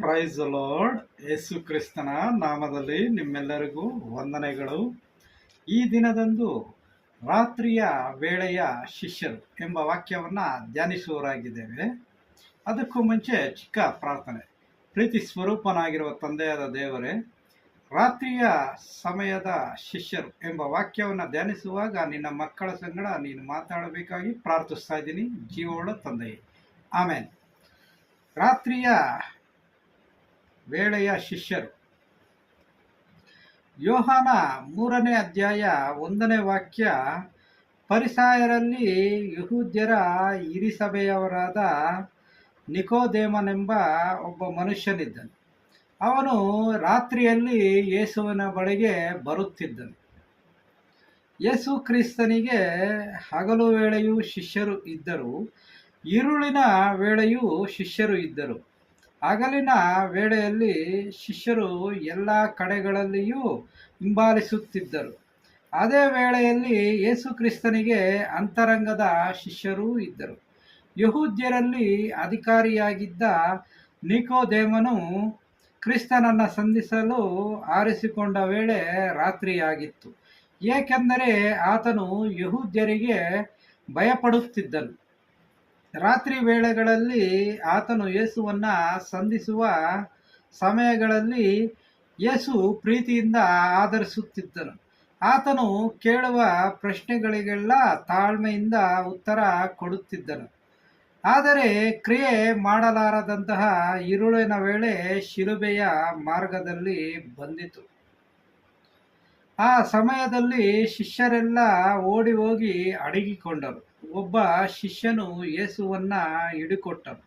Price lord ಯೇಸು ಕ್ರಿಸ್ತನ ನಾಮದಲ್ಲಿ ನಿಮ್ಮೆಲ್ಲರಿಗೂ ವಂದನೆಗಳು. ಈ ದಿನದಂದು ರಾತ್ರಿಯ ವೇಳೆಯ ಶಿಷ್ಯರು ಎಂಬ ವಾಕ್ಯವನ್ನು ಧ್ಯಾನಿಸುವರಾಗಿದ್ದೇವೆ ಅದಕ್ಕೂ ಮುಂಚೆ ಚಿಕ್ಕ ಪ್ರಾರ್ಥನೆ. ಪ್ರೀತಿ ಸ್ವರೂಪನಾಗಿರುವ ತಂದೆಯಾದ ದೇವರೇ, ರಾತ್ರಿಯ ಸಮಯದ ಶಿಷ್ಯರು ಎಂಬ ವಾಕ್ಯವನ್ನು ಧ್ಯಾನಿಸುವಾಗ ನಿನ್ನ ಮಕ್ಕಳ ಸಂಗಡ ನೀನು ಮಾತಾಡಬೇಕಾಗಿ ಪ್ರಾರ್ಥಿಸ್ತಾ ಇದ್ದೀನಿ. ಜೀವೋಳ ತಂದೆಯೇ. ಆಮೇಲೆ ರಾತ್ರಿಯ ವೇಳೆಯ ಶಿಷ್ಯರು. ಯೋಹಾನ ಮೂರನೇ ಅಧ್ಯಾಯ ಒಂದನೇ ವಾಕ್ಯ, ಪರಿಸಾಯರಲ್ಲಿ ಯಹೂದ್ಯರ ಹಿರಿಸಭೆಯವರಾದ ನಿಕೋದೇಮನೆಂಬ ಒಬ್ಬ ಮನುಷ್ಯನಿದ್ದನು. ಅವನು ರಾತ್ರಿಯಲ್ಲಿ ಯೇಸುವಿನ ಬಳಿಗೆ ಬರುತ್ತಿದ್ದನು. ಯೇಸು ಕ್ರಿಸ್ತನಿಗೆ ಹಗಲು ವೇಳೆಯೂ ಶಿಷ್ಯರು ಇದ್ದರು ಈರುಳಿನ ವೇಳೆಯೂ ಶಿಷ್ಯರು ಇದ್ದರು. ಹಗಲಿನ ವೇಳೆಯಲ್ಲಿ ಶಿಷ್ಯರು ಎಲ್ಲ ಕಡೆಗಳಲ್ಲಿಯೂ ಹಿಂಬಾಲಿಸುತ್ತಿದ್ದರು. ಅದೇ ವೇಳೆಯಲ್ಲಿ ಯೇಸು ಕ್ರಿಸ್ತನಿಗೆ ಅಂತರಂಗದ ಶಿಷ್ಯರೂ ಇದ್ದರು. ಯಹೂದ್ಯರಲ್ಲಿ ಅಧಿಕಾರಿಯಾಗಿದ್ದ ನಿಕೋದೇಮನು ಕ್ರಿಸ್ತನನ್ನು ಸಂಧಿಸಲು ಆರಿಸಿಕೊಂಡ ವೇಳೆ ರಾತ್ರಿಯಾಗಿತ್ತು. ಏಕೆಂದರೆ ಆತನು ಯಹೂದ್ಯರಿಗೆ ಭಯಪಡುತ್ತಿದ್ದನು. ರಾತ್ರಿ ವೇಳೆಗಳಲ್ಲಿ ಆತನು ಯೇಸುವನ್ನ ಸಂಧಿಸುವ ಸಮಯಗಳಲ್ಲಿ ಯೇಸು ಪ್ರೀತಿಯಿಂದ ಆಧರಿಸುತ್ತಿದ್ದನು ಆತನು ಕೇಳುವ ಪ್ರಶ್ನೆಗಳಿಗೆಲ್ಲ ತಾಳ್ಮೆಯಿಂದ ಉತ್ತರ ಕೊಡುತ್ತಿದ್ದನು. ಆದರೆ ಕ್ರಿಯೆ ಮಾಡಲಾರದಂತಹ ಇರುಳಿನ ವೇಳೆ ಶಿಲುಬೆಯ ಮಾರ್ಗದಲ್ಲಿ ಬಂದಿತು. ಆ ಸಮಯದಲ್ಲಿ ಶಿಷ್ಯರೆಲ್ಲ ಓಡಿ ಹೋಗಿ ಅಡಗಿಕೊಂಡರು. ಒಬ್ಬ ಶಿಷ್ಯನು ಯೇಸುವನ್ನ ಹಿಡಿಕೊಟ್ಟನು.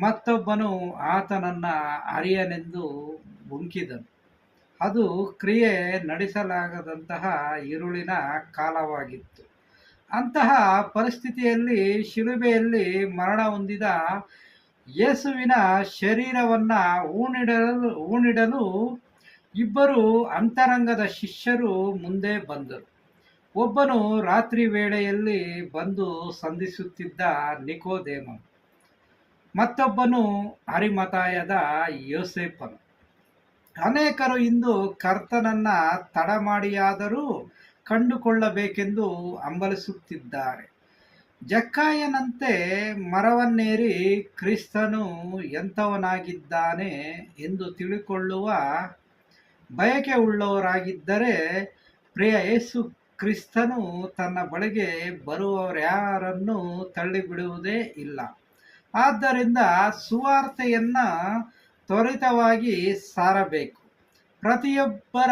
ಮತ್ತೊಬ್ಬನು ಆತನನ್ನ ಅರಿಯನೆಂದು ಬುಂಕಿದನು ಅದು ಕ್ರಿಯೆ ನಡೆಸಲಾಗದಂತಹ ಇರುಳಿನ ಕಾಲವಾಗಿತ್ತು. ಅಂತಹ ಪರಿಸ್ಥಿತಿಯಲ್ಲಿ ಶಿಲುಬೆಯಲ್ಲಿ ಮರಣ ಹೊಂದಿದ ಯೇಸುವಿನ ಶರೀರವನ್ನ ಹೂಣಿಡಲು ಊಣಿಡಲು ಇಬ್ಬರು ಅಂತರಂಗದ ಶಿಷ್ಯರು ಮುಂದೆ ಬಂದರು. ಒಬ್ಬನು ರಾತ್ರಿ ವೇಳೆಯಲ್ಲಿ ಬಂದು ಸಂಧಿಸುತ್ತಿದ್ದ ನಿಕೋದೇಮ ಮತ್ತೊಬ್ಬನು ಹರಿಮತಾಯದ ಯೋಸೇಪನು ಅನೇಕರು ಇಂದು ಕರ್ತನನ್ನ ತಡ ಮಾಡಿಯಾದರೂ ಕಂಡುಕೊಳ್ಳಬೇಕೆಂದು ಹಂಬಲಿಸುತ್ತಿದ್ದಾರೆ ಜಕ್ಕಾಯನಂತೆ ಮರವನ್ನೇರಿ ಕ್ರಿಸ್ತನು ಎಂಥವನಾಗಿದ್ದಾನೆ ಎಂದು ತಿಳಿಕೊಳ್ಳುವ ಬಯಕೆ ಉಳ್ಳವರಾಗಿದ್ದರೆ ಪ್ರಿಯ ಯೇಸು ಕ್ರಿಸ್ತನು ತನ್ನ ಬಳಿಗೆ ಬರುವವರ್ಯಾರನ್ನು ತಳ್ಳಿಬಿಡುವುದೇ ಇಲ್ಲ. ಆದ್ದರಿಂದ ಸುವಾರ್ತೆಯನ್ನ ತ್ವರಿತವಾಗಿ ಸಾರಬೇಕು. ಪ್ರತಿಯೊಬ್ಬರ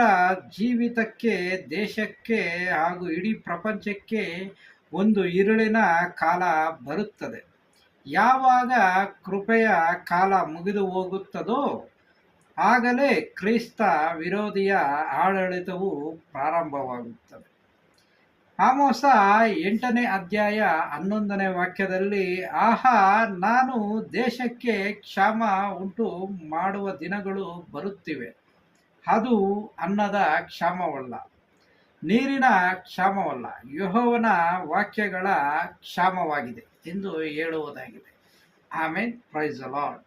ಜೀವಿತಕ್ಕೆ, ದೇಶಕ್ಕೆ ಹಾಗೂ ಇಡೀ ಪ್ರಪಂಚಕ್ಕೆ ಒಂದು ಇರುಳಿನ ಕಾಲ ಬರುತ್ತದೆ. ಯಾವಾಗ ಕೃಪೆಯ ಕಾಲ ಮುಗಿದು ಹೋಗುತ್ತದೋ ಆಗಲೇ ಕ್ರಿಸ್ತ ವಿರೋಧಿಯ ಆಡಳಿತವು ಪ್ರಾರಂಭವಾಗುತ್ತದೆ. ಆಮೋಸ ಎಂಟನೇ ಅಧ್ಯಾಯ ಹನ್ನೊಂದನೇ ವಾಕ್ಯದಲ್ಲಿ, ಆಹಾ, ನಾನು ದೇಶಕ್ಕೆ ಕ್ಷಾಮ ಉಂಟು ಮಾಡುವ ದಿನಗಳು ಬರುತ್ತಿವೆ. ಅದು ಅನ್ನದ ಕ್ಷಾಮವಲ್ಲ, ನೀರಿನ ಕ್ಷಾಮವಲ್ಲ, ಯಹೋವನ ವಾಕ್ಯಗಳ ಕ್ಷಾಮವಾಗಿದೆ ಎಂದು ಹೇಳುವುದಾಗಿದೆ. ಆಮೇಲೆ ಪ್ರೈಸ್ ಲಾರ್ಡ್.